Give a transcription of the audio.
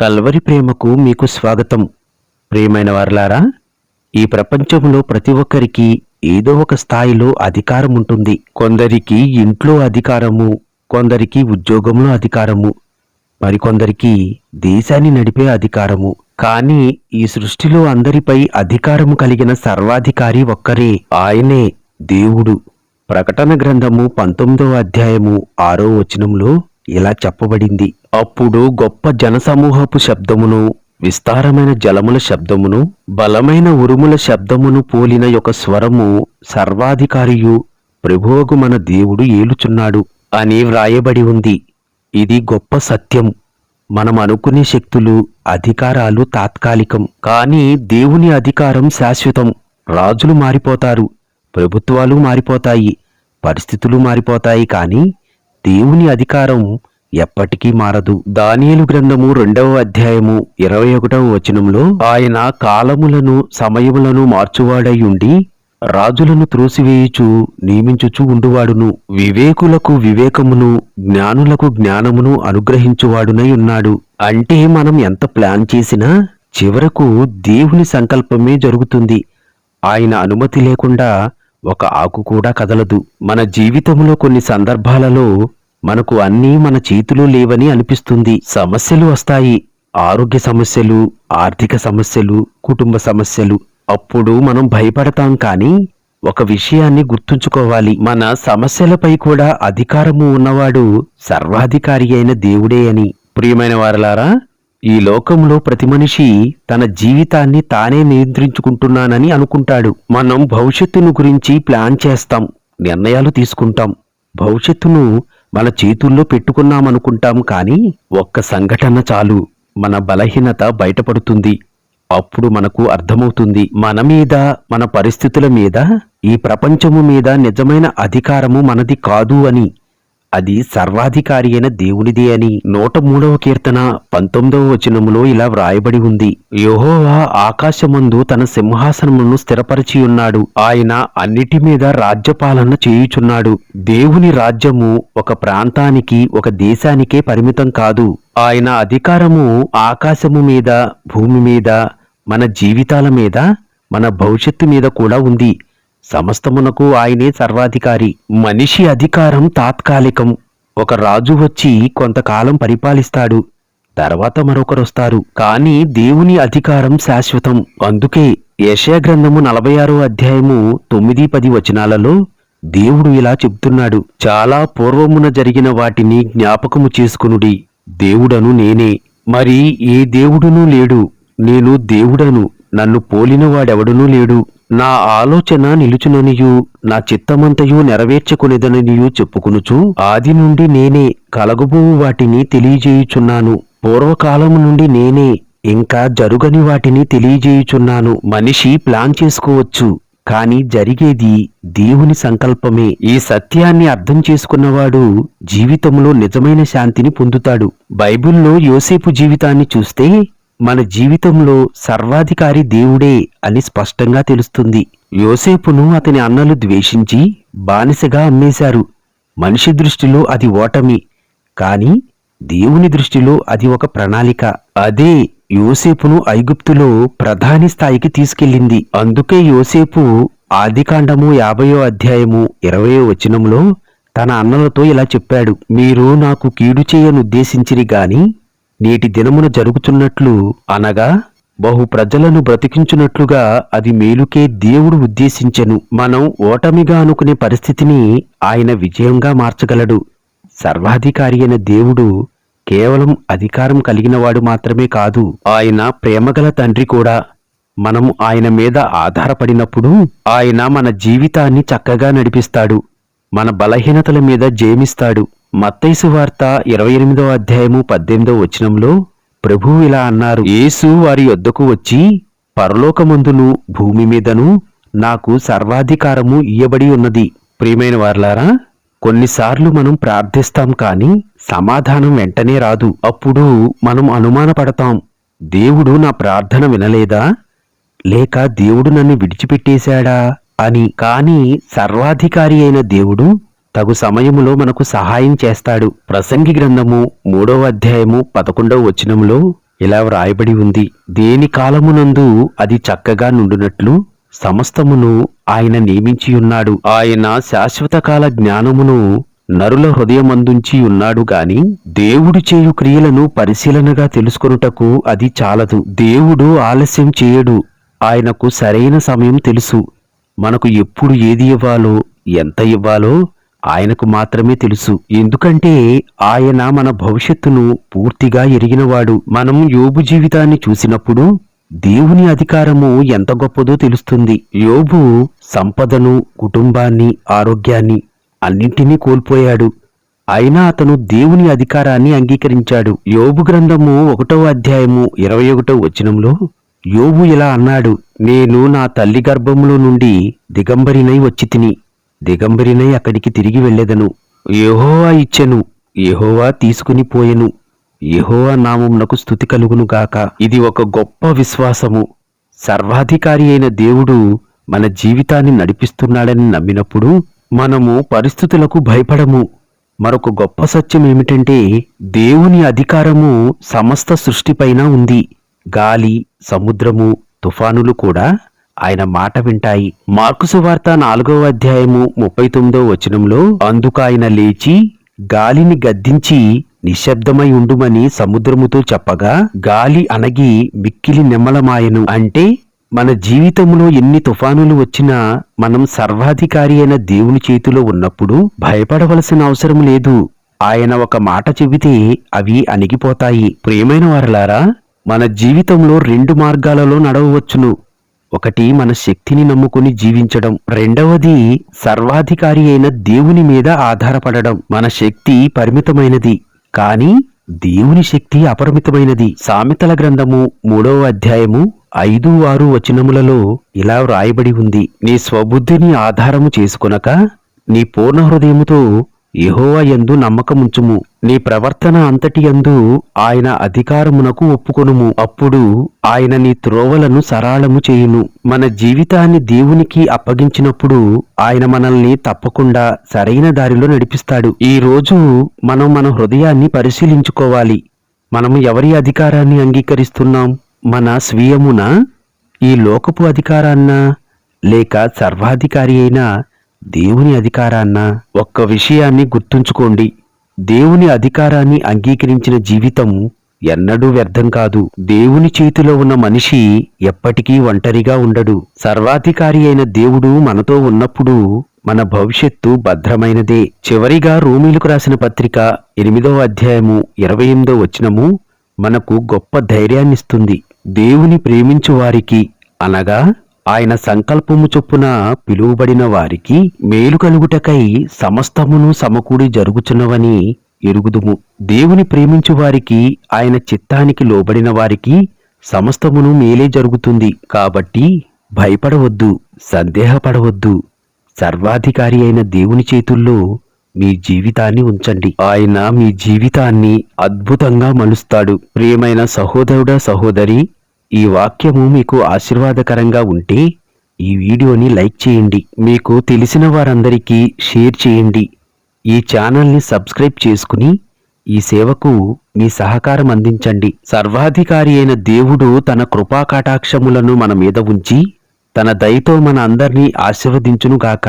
Calvary ప్రేమకు మీకు స్వాగతం. ప్రియమైన వారలారా ఈ ప్రపంచంలో ప్రతి ఒక్కరికి ఏదో ఒక స్థాయిలో అధికారం ఉంటుంది. కొందరికి ఇంట్లో అధికారము కొందరికి ఉద్యోగంలో అధికారము మరికొందరికి దేశాన్ని నడిపే అధికారము. కానీ ఈ సృష్టిలో అందరిపై అధికారము కలిగిన సర్వాధికారి ఒక్కరే ఆయనే దేవుడు. ప్రకటన గ్రంథము పంతొమ్మిదవ అధ్యాయము ఆరో వచనంలో ఇలా చెప్పబడింది. అప్పుడు గొప్ప జనసమూహపు శబ్దమును విస్తారమైన జలముల శబ్దమును బలమైన ఉరుముల శబ్దమును పోలిన యొక్క స్వరము సర్వాధికారియు ప్రభువగు మన దేవుడు ఏలుచున్నాడు అని వ్రాయబడి ఉంది. ఇది గొప్ప సత్యం. మనం అనుకునే శక్తులు అధికారాలు తాత్కాలికం. కానీ దేవుని అధికారం శాశ్వతం. రాజులు మారిపోతారు ప్రభుత్వాలు మారిపోతాయి పరిస్థితులు మారిపోతాయి కానీ దేవుని అధికారం ఎప్పటికీ మారదు. దానియలు గ్రంథము రెండవ అధ్యాయము ఇరవై ఒకటవ వచనంలో ఆయన కాలములను సమయములను మార్చువాడై ఉండి రాజులను త్రోసివేయుచు నియమించుచు ఉండువాడును. వివేకులకు వివేకమును జ్ఞానులకు జ్ఞానమును అనుగ్రహించువాడునై ఉన్నాడు అంటే మనం ఎంత ప్లాన్ చేసినా చివరకు దేవుని సంకల్పమే జరుగుతుంది. ఆయన అనుమతి లేకుండా ఒక ఆకు కూడా కదలదు. మన జీవితంలో కొన్ని సందర్భాలలో మనకు అన్నీ మన చేతిలో లేవని అనిపిస్తుంది. సమస్యలు వస్తాయి. ఆరోగ్య సమస్యలు ఆర్థిక సమస్యలు కుటుంబ సమస్యలు. అప్పుడు మనం భయపడతాం కానీ ఒక విషయాన్ని గుర్తుంచుకోవాలి. మన సమస్యలపై కూడా అధికారము ఉన్నవాడు సర్వాధికారి అయిన దేవుడే అని. ప్రియమైన వారలారా ఈ లోకంలో ప్రతి మనిషి తన జీవితాన్ని తానే నియంత్రించుకుంటున్నానని అనుకుంటాడు. మనం భవిష్యత్తును గురించి ప్లాన్ చేస్తాం నిర్ణయాలు తీసుకుంటాం. భవిష్యత్తును మన చేతుల్లో పెట్టుకున్నామనుకుంటాం కానీ ఒక్క సంఘటన చాలు మన బలహీనత బయటపడుతుంది. అప్పుడు మనకు అర్థమవుతుంది మన మీద మన పరిస్థితుల మీద ఈ ప్రపంచము మీద నిజమైన అధికారము మనది కాదు అని. అది సర్వాధికారి అయిన దేవునిదే అని నూట మూడవ కీర్తన పంతొమ్మిదవ వచనములో ఇలా వ్రాయబడి ఉంది. యహోవా ఆకాశమందు తన సింహాసనమును స్థిరపరిచి ఉన్నాడు ఆయన అన్నిటి మీద రాజ్యపాలన చేయుచున్నాడు. దేవుని రాజ్యము ఒక ప్రాంతానికి ఒక దేశానికే పరిమితం కాదు. ఆయన అధికారము ఆకాశము మీద భూమి మీద మన జీవితాల మీద మన భవిష్యత్తు మీద కూడా ఉంది. సమస్తమునకు ఆయనే సర్వాధికారి. మనిషి అధికారం తాత్కాలికం. ఒక రాజు వచ్చి కొంతకాలం పరిపాలిస్తాడు. తర్వాత మరొకరొస్తారు. కానీ దేవుని అధికారం శాశ్వతం. అందుకే యెషయా గ్రంథము నలభై ఆరో అధ్యాయము తొమ్మిది పది వచనాలలో దేవుడు ఇలా చెబుతున్నాడు. చాలా పూర్వమున జరిగిన వాటిని జ్ఞాపకము చేసుకునుడి. దేవుడను నేనే. మరి ఏ దేవుడునూ లేడు. నేను దేవుడను. నన్ను పోలినవాడెవడునూ లేడు. నా ఆలోచన నిలుచుననియు నా చిత్తమంతయు నెరవేర్చుకునేదననియు చెప్పుకునుచు ఆది నుండి నేనే కలగబోవు వాటిని తెలియజేయుచున్నాను. పూర్వకాలము నుండి నేనే ఇంకా జరుగని వాటిని తెలియజేయుచున్నాను. మనిషి ప్లాన్ చేసుకోవచ్చు కాని జరిగేది దేవుని సంకల్పమే. ఈ సత్యాన్ని అర్థం చేసుకున్నవాడు జీవితంలో నిజమైన శాంతిని పొందుతాడు. బైబిల్లో యోసేపు జీవితాన్ని చూస్తే మన జీవితంలో సర్వాధికారి దేవుడే అని స్పష్టంగా తెలుస్తుంది. యోసేపును అతని అన్నలు ద్వేషించి బానిసగా అమ్మేశారు. మనిషి దృష్టిలో అది ఓటమి కాని దేవుని దృష్టిలో అది ఒక ప్రణాళిక. అదే యోసేపును ఐగుప్తులో ప్రధాని స్థాయికి తీసుకెళ్ళింది. అందుకే యోసేపు ఆదికాండము యాభయో అధ్యాయము ఇరవయో వచనంలో తన అన్నలతో ఇలా చెప్పాడు మీరు నాకు కీడు చేయనుద్దేశించిరి గాని నేటి దినమున జరుగుతున్నట్లు అనగా బహు ప్రజలను బ్రతికించున్నట్లుగా అది మేలుకే దేవుడు ఉద్దేశించెను. మనం ఓటమిగా అనుకునే పరిస్థితిని ఆయన విజయంగా మార్చగలడు. సర్వాధికారి అయిన దేవుడు కేవలం అధికారం కలిగినవాడు మాత్రమే కాదు ఆయన ప్రేమగల తండ్రి కూడా. మనం ఆయన మీద ఆధారపడినప్పుడు ఆయన మన జీవితాన్ని చక్కగా నడిపిస్తాడు. మన బలహీనతల మీద జయమిస్తాడు. మత్తైసు వార్త ఇరవై ఎనిమిదవ అధ్యాయము పద్దెనిమిదవ వచనంలో ప్రభువు ఇలా అన్నారు యేసు వారి యొద్దకు వచ్చి పరలోకమందును భూమి మీదను నాకు సర్వాధికారము ఇయ్యబడి ఉన్నది. ప్రియమైన వార్లారా కొన్నిసార్లు మనం ప్రార్థిస్తాం కానీ సమాధానం వెంటనే రాదు. అప్పుడు మనం అనుమానపడతాం దేవుడు నా ప్రార్థన వినలేదా? లేక దేవుడు నన్ను విడిచిపెట్టేశాడా? అని. కాని సర్వాధికారి అయిన దేవుడు తగు సమయములో మనకు సహాయం చేస్తాడు. ప్రసంగి గ్రంథము మూడవ అధ్యాయము పదకొండవ వచనములో ఇలా వ్రాయబడి ఉంది. దేని కాలమునందు అది చక్కగా నుండునట్లు సమస్తమును ఆయన నియమించియున్నాడు ఆయన శాశ్వతకాల జ్ఞానమును నరుల హృదయమందుంచి ఉన్నాడు గాని దేవుడు చేయు క్రియలను పరిశీలనగా తెలుసుకొనుటకు అది చాలదు. దేవుడు ఆలస్యం చేయడు. ఆయనకు సరైన సమయం తెలుసు. మనకు ఎప్పుడు ఏది ఇవ్వాలో ఎంత ఇవ్వాలో ఆయనకు మాత్రమే తెలుసు. ఎందుకంటే ఆయన మన భవిష్యత్తును పూర్తిగా ఎరిగినవాడు. మనం యోబు జీవితాన్ని చూసినప్పుడు దేవుని అధికారము ఎంత గొప్పదో తెలుస్తుంది. యోబు సంపదను కుటుంబాన్ని ఆరోగ్యాన్ని అన్నింటినీ కోల్పోయాడు. అయినా అతను దేవుని అధికారాన్ని అంగీకరించాడు. యోబు గ్రంథము ఒకటో అధ్యాయము ఇరవై ఒకటో వచనంలో యోబు ఇలా అన్నాడు నేను నా తల్లి గర్భములో నుండి దిగంబరినై వచ్చి తిని దిగంబరినై అక్కడికి తిరిగి వెళ్ళెదను. యహోవా ఇచ్చెను యహోవా తీసుకుని పోయెను. యహోవా నామంనకు స్థుతి కలుగును గాక. ఇది ఒక గొప్ప విశ్వాసము. సర్వాధికారి అయిన దేవుడు మన జీవితాన్ని నడిపిస్తున్నాడని నమ్మినప్పుడు మనము పరిస్థితులకు భయపడము. మరొక గొప్ప సత్యం ఏమిటంటే దేవుని అధికారము సమస్త సృష్టిపైన ఉంది. గాలి సముద్రము తుఫానులు కూడా ఆయన మాట వింటాయి. మార్కుసు వార్త నాలుగవ అధ్యాయము ముప్పై తొమ్మిదో వచనంలో అందుకు ఆయన లేచి గాలిని గద్దించి నిశ్శబ్దమై ఉండుమని సముద్రముతో చెప్పగా గాలి అనగి మిక్కిలి నెమ్మలమాయను. అంటే మన జీవితంలో ఎన్ని తుఫానులు వచ్చినా మనం సర్వాధికారి అయిన దేవుని చేతిలో ఉన్నప్పుడు భయపడవలసిన అవసరం లేదు. ఆయన ఒక మాట చెబితే అవి అణిగిపోతాయి. ప్రియమైన వారలారా మన జీవితంలో రెండు మార్గాలలో నడవవచ్చును. ఒకటి మన శక్తిని నమ్ముకుని జీవించడం రెండవది సర్వాధికారి అయిన దేవుని మీద ఆధారపడడం. మన శక్తి పరిమితమైనది కానీ దేవుని శక్తి అపరిమితమైనది. సామెతల గ్రంథము మూడవ అధ్యాయము ఐదు ఆరు వచనములలో ఇలా వ్రాయబడి ఉంది. నీ స్వబుద్ధిని ఆధారము చేసుకొనక నీ పూర్ణ హృదయముతో యెహోవా ఎందు నమ్మకముంచుము. నీ ప్రవర్తన అంతటి యందు ఆయన అధికారమునకు ఒప్పుకొనుము. అప్పుడు ఆయన నీ త్రోవలను సరాళము చేయును. మన జీవితాన్ని దేవునికి అప్పగించినప్పుడు ఆయన మనల్ని తప్పకుండా సరైన దారిలో నడిపిస్తాడు. ఈ రోజు మనం మన హృదయాన్ని పరిశీలించుకోవాలి. మనము ఎవరి అధికారాన్ని అంగీకరిస్తున్నాం? మన స్వీయమున? ఈ లోకపు అధికారాన్న? లేక సర్వాధికారి అయిన దేవుని అధికారాన్నా ఒక్క విషయాన్ని గుర్తుంచుకోండి. దేవుని అధికారాన్ని అంగీకరించిన జీవితం ఎన్నడూ వ్యర్థం కాదు. దేవుని చేతిలో ఉన్న మనిషి ఎప్పటికీ ఒంటరిగా ఉండడు. సర్వాధికారి అయిన దేవుడు మనతో ఉన్నప్పుడు మన భవిష్యత్తు భద్రమైనదే. చివరిగా రోమిలకు రాసిన పత్రిక ఎనిమిదవ అధ్యాయము ఇరవై ఎనిమిదో వచనము మనకు గొప్ప ధైర్యాన్నిస్తుంది. దేవుని ప్రేమించు వారికి అనగా ఆయన సంకల్పము చొప్పున పిలువబడిన వారికి మేలు కలుగుటకై సమస్తమును సమకూడి జరుగుచున్నవని ఎరుగుదుము. దేవుని ప్రేమించు వారికి ఆయన చిత్తానికి లోబడిన వారికి సమస్తమును మేలే జరుగుతుంది. కాబట్టి భయపడవద్దు సందేహపడవద్దు. సర్వాధికారి అయిన దేవుని చేతుల్లో మీ జీవితాన్ని ఉంచండి. ఆయన మీ జీవితాన్ని అద్భుతంగా మలుస్తాడు. ప్రియమైన సహోదరుడ సహోదరి ఈ వాక్యము మీకు ఆశీర్వాదకరంగా ఉంటే ఈ వీడియోని లైక్ చేయండి. మీకు తెలిసిన వారందరికీ షేర్ చేయండి. ఈ ఛానల్ని సబ్స్క్రైబ్ చేసుకుని ఈ సేవకు మీ సహకారం అందించండి. సర్వాధికారి అయిన దేవుడు తన కృపా కటాక్షములను మన మీద ఉంచి తన దయతో మన అందరినీ ఆశీర్వదించునుగాక.